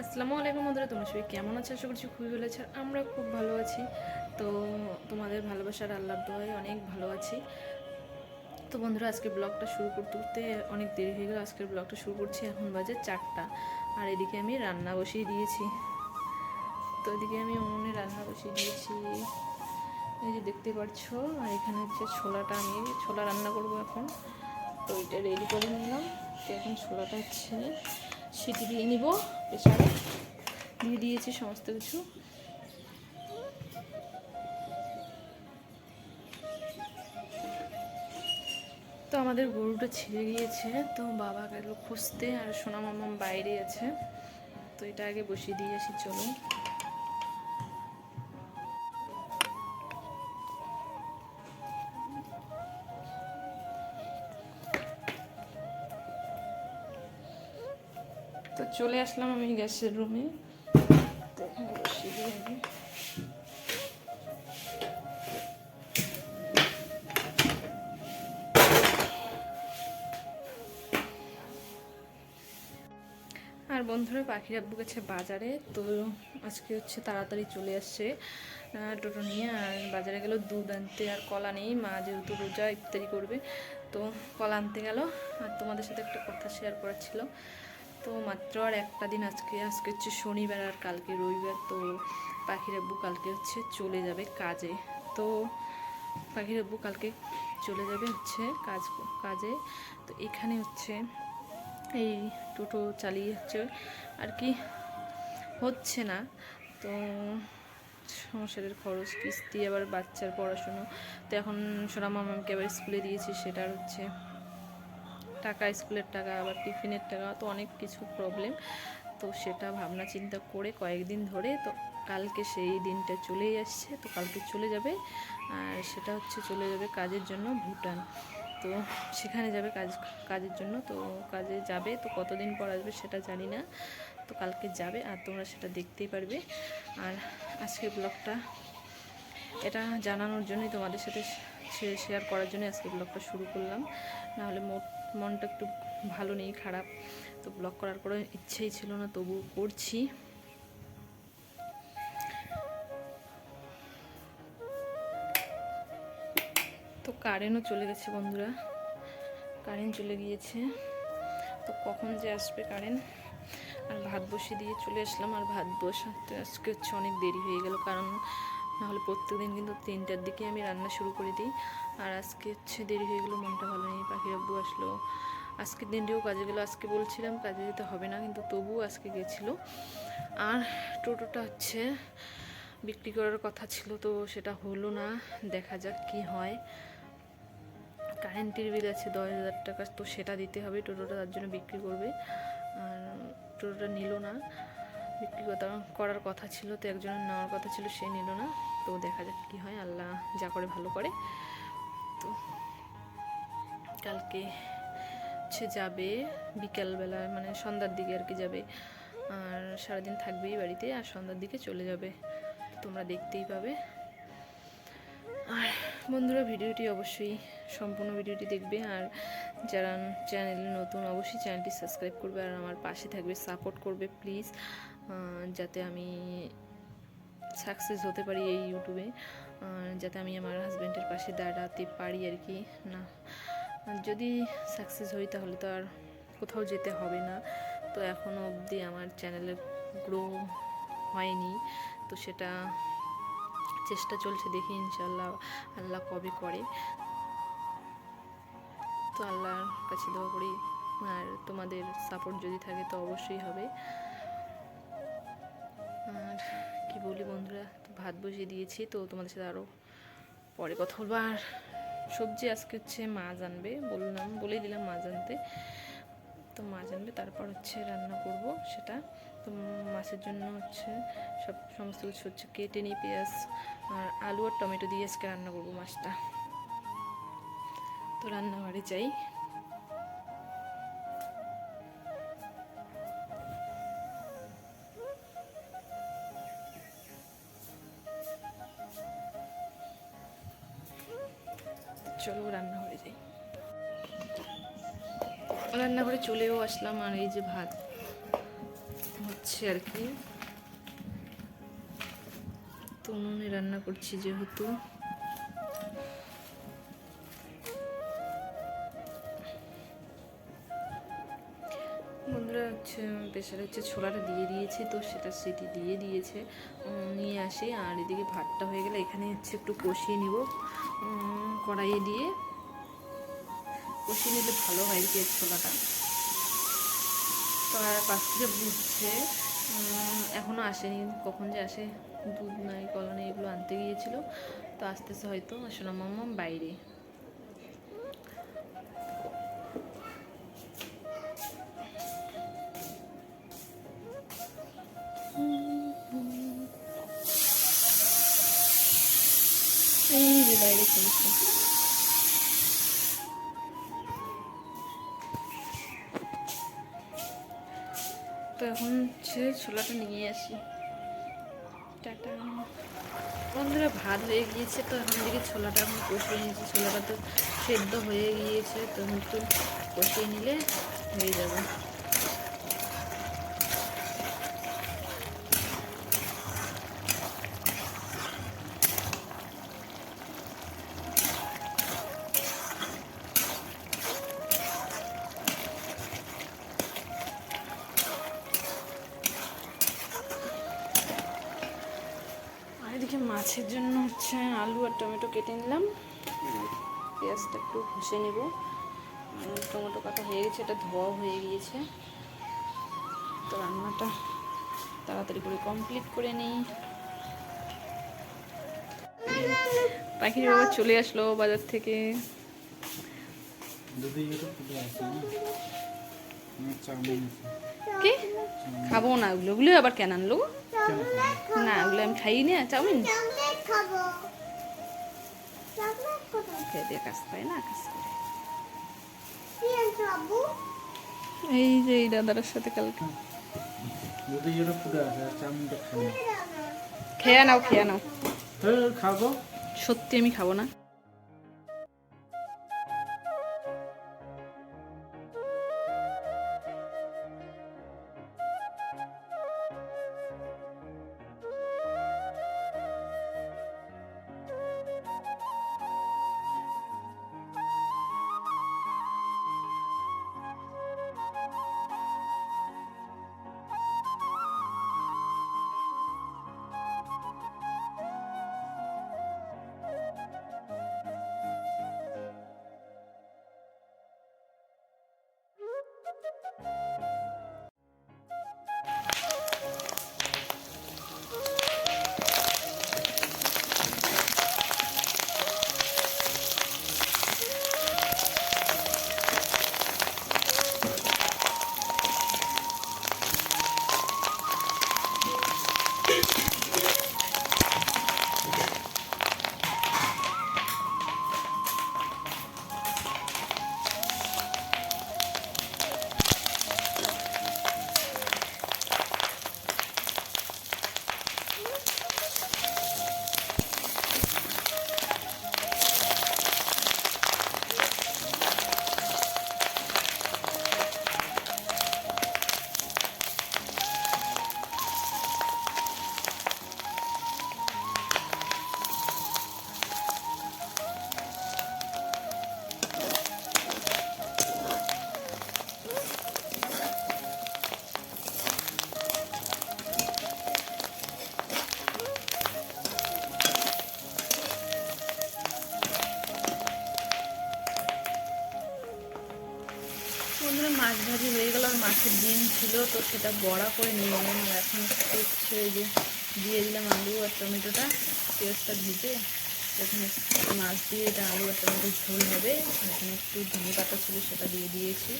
আসসালামু আলাইকুম বন্ধুরা, তোমরা সবাই কেমন আছো? আশা করছি খুবই ভালো আছো আমরা খুব ভালো আছি। তো তোমাদের ভালোবাসার আল্লাহর দোয়ায় অনেক ভালো আছি। তো বন্ধুরা, আজকে ব্লগটা শুরু করতে করতে অনেক দেরি হয়ে গেল। আজকের ব্লগটা শুরু করছি এখন বাজে চারটা। আর এদিকে আমি রান্না বসিয়ে দিয়েছি। তো এদিকে আমি উনুনে রান্না বসিয়ে দিয়েছি। এই যে দেখতে পাচ্ছ আর এখানে হচ্ছে ছোলাটা আমি, ছোলা রান্না করব এখন। তো এটা রেডি করে নিলাম। তো এখন ছোলাটা হচ্ছে সিটি দিয়ে নিব প্রেশারে। দিয়ে দিয়েছি সমস্ত কিছু। তো আমাদের গরুটা ছিঁড়ে গিয়েছে, তো বাবা গেল খুঁজতে আর সোনা মামা বাইরে আছে। তো এটা আগে বসিয়ে দিয়ে আসি চলো চলে আসলাম আমি গ্যাসের রুমে। আর বন্ধুরা, পাখির গেছে বাজারে, তো আজকে হচ্ছে তাড়াতাড়ি চলে আসছে টোটো নিয়ে, আর বাজারে গেল দুধ আনতে, আর কলা নেই, মা যেহেতু রোজা ইফতারি করবে, তো কলা আনতে গেল, আর তোমাদের সাথে একটা কথা শেয়ার করার ছিল। তো মাত্র আর একটা দিন আজকে আজকে হচ্ছে শনিবার আর কালকে রবিবার, তো পাখির আব্বু কালকে হচ্ছে চলে যাবে কাজে। তো পাখির আব্বু কালকে চলে যাবে হচ্ছে কাজ, কাজে। তো এখানে হচ্ছে এই টোটো চালিয়ে হচ্ছে আর কি হচ্ছে না। তো সংসারের খরচ, কিস্তি, আবার বাচ্চার পড়াশুনো। তো এখন সোনা মামাকে আবার স্কুলে দিয়েছি সেটার হচ্ছে টাকা, স্কুলের টাকা, আবার টিফিনের টাকা তো অনেক কিছু প্রবলেম তো সেটা ভাবনা চিন্তা করে কয়েকদিন ধরে তো কালকে সেই দিনটা চলেই আসছে, তো কালকে চলে যাবে। আর সেটা হচ্ছে চলে যাবে কাজের জন্য ভুটান। তো সেখানে যাবে কাজ, কাজের জন্য। তো কাজে যাবে, তো কতদিন পর আসবে সেটা জানি না। তো কালকে যাবে আর তোমরা সেটা দেখতেই পারবে। আর আজকের ব্লগটা এটা জানানোর জন্যই তোমাদের সাথে শেয়ার করার জন্য আজকে ব্লগটা শুরু করলাম। নাহলে মোট মনটা একটু ভালো নেই, খারাপ। তো ব্লগ করার কোনো ইচ্ছেই ছিল না তবু করছি। তো কারেন্টও চলে গেছে বন্ধুরা। কারেন্ট চলে গিয়েছে। তো কখন যে আসবে কারেন্ট আর ভাত বসিয়ে দিয়ে চলে আসলাম, আর ভাত বসাতে আজকে হচ্ছে অনেক দেরি হয়ে গেল, কারণ নাহলে প্রত্যেক দিন কিন্তু তিনটার দিকে আমি রান্না শুরু করে দিই। আর আজকে হচ্ছে দেরি হয়ে গেলো, মনটা ভালো নেই পাখির আব্বু আসলো। আজকের দিনটিও কাজে গেলো, আজকে বলছিলাম কাজে যেতে হবে না, কিন্তু তবুও আজকে গেছিল। আর টোটোটা হচ্ছে বিক্রি করার কথা ছিল, তো সেটা হলো না, দেখা যাক কি হয়। কারেন্টের বিল আছে দশ হাজার টাকা, তো সেটা দিতে হবে, টোটোটা তার জন্য বিক্রি করবে। আর টোটোটা নিল না। বিক্রি করার কথা ছিল, তো একজনের নেওয়ার কথা ছিল, সে নিল না। তো দেখা যাক কী হয়, আল্লাহ যা করে ভালো করে। তো কালকে হচ্ছে যাবে, বিকালবেলা মানে সন্ধ্যার দিকে আর কি যাবে। আর সারাদিন থাকবেই বাড়িতে, আর সন্ধ্যার দিকে চলে যাবে। তোমরা দেখতেই পাবে। আর বন্ধুরা, ভিডিওটি অবশ্যই সম্পূর্ণ ভিডিওটি দেখবে। আর যারা চ্যানেলে নতুন, অবশ্যই চ্যানেলটি সাবস্ক্রাইব করবে। আর আমার পাশে থাকবে, সাপোর্ট করবে, প্লিজ। যাতে আমি সাকসেস হতে পারি এই ইউটিউবে যাতে আমি আমার হাজব্যান্ডের পাশে দাঁড়াতে পারি আর কি। না যদি সাকসেস হই তাহলে তো আর কোথাও যেতে হবে না। তো এখনও অবধি আমার চ্যানেলের গ্রো হয়নি। তো সেটা চেষ্টা চলছে দেখি ইনশাল্লাহ আল্লাহ কবে করে। তো আল্লাহর কাছে দোয়া করি। আর তোমাদের সাপোর্ট যদি থাকে তো অবশ্যই হবে। আর কি বলি বন্ধুরা, তো ভাত বসিয়ে দিয়েছি, তো তোমাদের সাথে আরও পরে কথা বলব। আর সবজি আজকে হচ্ছে মাছ আনবে, বললাম, বলেই দিলাম মাছ আনতে। তো মাছ আনবে, তারপর হচ্ছে রান্না করব সেটা। তো মাছের জন্য হচ্ছে সব সমস্ত কিছু হচ্ছে কেটে নিই, পেঁয়াজ আর আলু আর টমেটো দিয়ে আজকে রান্না করব মাছটা। তো রান্নাঘরে যাই। চলো রান্না হয়ে যাই। রান্নাঘরে চলেও আসলাম আর এই যে ভাত হচ্ছে আর কি। তো রান্না করছি যেহেতু। প্রেশারে হচ্ছে ছোলাটা দিয়ে দিয়েছে, তো সেটা সেটি দিয়ে দিয়েছে। নিয়ে আসি, আর এদিকে ভাতটা হয়ে গেলে এখানে হচ্ছে একটু কষিয়ে নিব। কড়াইয়ে দিয়ে কষিয়ে নিলে ভালো হয় কি ছোলাটা। তো আর পাশ থেকে বুঝছে এখনও আসেনি, কখন যে আসে, দুধ নাই, কলা নেই, এগুলো আনতে গিয়েছিল। তো আসতেছে হয়তো সোনা বাইরে। যে বাইরে তো এখন হচ্ছে ছোলাটা নিয়ে আসি। টাটা। বন্ধুরা, ভাত হয়ে গিয়েছে, তো এখন দিকে ছোলাটা এখন কষিয়ে নিয়েছি। ছোলাটা তো সেদ্ধ হয়ে গিয়েছে, তো একটু কষিয়ে নিলে হয়ে যাবে। মাছের জন্য হচ্ছে আলু আর টমেটো কেটে নিলাম। পেঁয়াজটা একটু ঘষে নেব। টমেটো কাটা হয়ে গেছে এটা ধোয়া হয়ে গিয়েছে। তো রান্নাটা তাড়াতাড়ি করে কমপ্লিট করে নিই। পাখির বাবা চলে আসলো বাজার থেকে। কি? খাব না ওগুলো ওগুলো আবার কেন আনলো না ওগুলো আমি খাই না চাউমিন? খাব চকলেট কোথায় খেয়ে দিয়ে কাজ পায় না কাজ করে। কি আনছো আব্বু এই যে এই দাদার সাথে কালকে। খেয়ে নাও খেয়ে নাও। তো খাব। সত্যি আমি খাব না। মাছ ভাজি হয়ে গেল, আর মাছের ডিম ছিল, তো সেটা বড়া করে নিয়ে নিলাম আর এখন হচ্ছে যে দিয়ে দিলাম আলু আর টমেটোটা, পেঁয়াজটা ভেজে। এখানে মাছ দিয়ে এটা আলু আর টমেটো ঝোল হবে। এখানে একটু ধনে পাতা ছিল, সেটা দিয়ে দিয়েছি।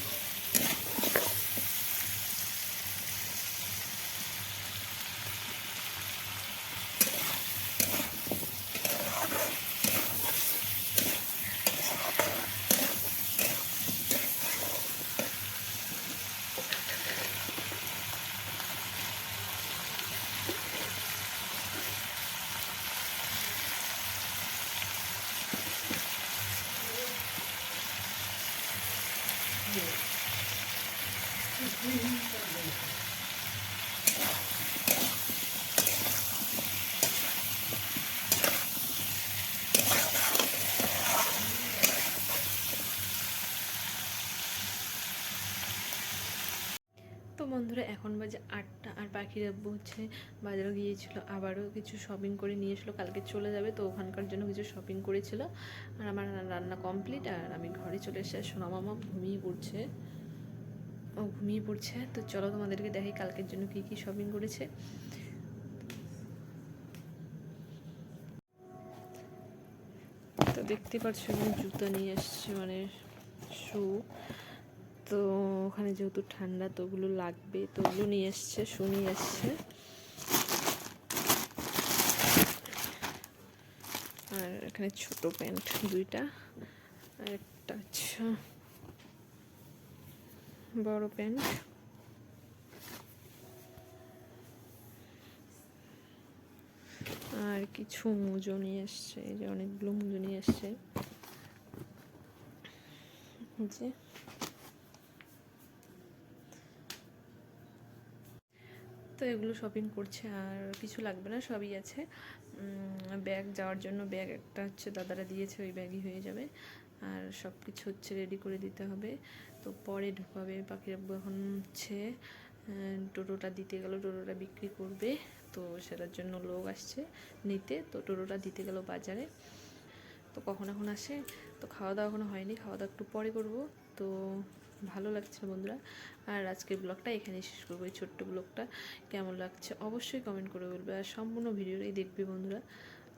Thank you. আর হচ্ছে বাজারে গিয়েছিল, আবারও কিছু শপিং করে নিয়ে এসলো, কালকে চলে যাবে, তো ওখানকার জন্য কিছু শপিং করেছিল। আর আমার রান্না কমপ্লিট আর আমি ঘরে চলে এসে সোনা মামা ঘুমিয়ে পড়ছে। ও ঘুমিয়ে পড়ছে, তো চলো তোমাদেরকে দেখাই কালকের জন্য কী কী শপিং করেছে। তো দেখতে পাচ্ছ, আমি জুতো নিয়ে এসছি মানে শু তো ওখানে যেহেতু ঠান্ডা, তো ওগুলো লাগবে, তো ওগুলো নিয়ে এসছে, শুনি এসছে। আর এখানে ছোট প্যান্ট দুইটা, আর একটা আচ্ছা বড় প্যান্ট। আর কিছু মুজো নিয়ে এসছে, এই যে অনেকগুলো মুজো নিয়ে এসছে। যে তো এগুলো শপিং করছে আর কিছু লাগবে না, সবই আছে। ব্যাগ যাওয়ার জন্য ব্যাগ একটা হচ্ছে দাদারা দিয়েছে, ওই ব্যাগই হয়ে যাবে। আর সব কিছু হচ্ছে রেডি করে দিতে হবে। তো পরে ঢুকাবে পাখির এখন হচ্ছে টোটোটা দিতে গেল, টোটোটা বিক্রি করবে। তো সেটার জন্য লোক আসছে নিতে, তো টোটোটা দিতে গেল বাজারে। তো কখন এখন আসে? তো খাওয়া দাওয়া এখনও হয়নি, খাওয়া দাওয়া একটু পরে করব। তো ভালো লাগছে বন্ধুরা। আর আজকের ব্লগটা এখানেই শেষ করব, এই ছোট্ট ব্লগটা। কেমন লাগছে অবশ্যই কমেন্ট করে বলবে। আর সম্পূর্ণ ভিডিওটাই দেখবে বন্ধুরা।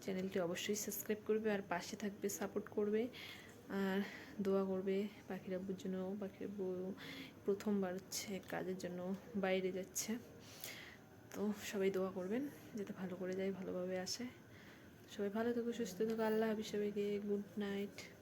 চ্যানেলটি অবশ্যই সাবস্ক্রাইব করবে আর পাশে থাকবে সাপোর্ট করবে। আর দোয়া করবে পাখির আব্বুর জন্য। পাখির আব্বু প্রথমবার হচ্ছে কাজের জন্য বাইরে যাচ্ছে। তো সবাই দোয়া করবেন, যাতে ভালো করে যায়, ভালোভাবে আসে। সবাই ভালো থেকো, সুস্থ থেকো। আল্লাহ হাফিজ সবাইকে। Good night.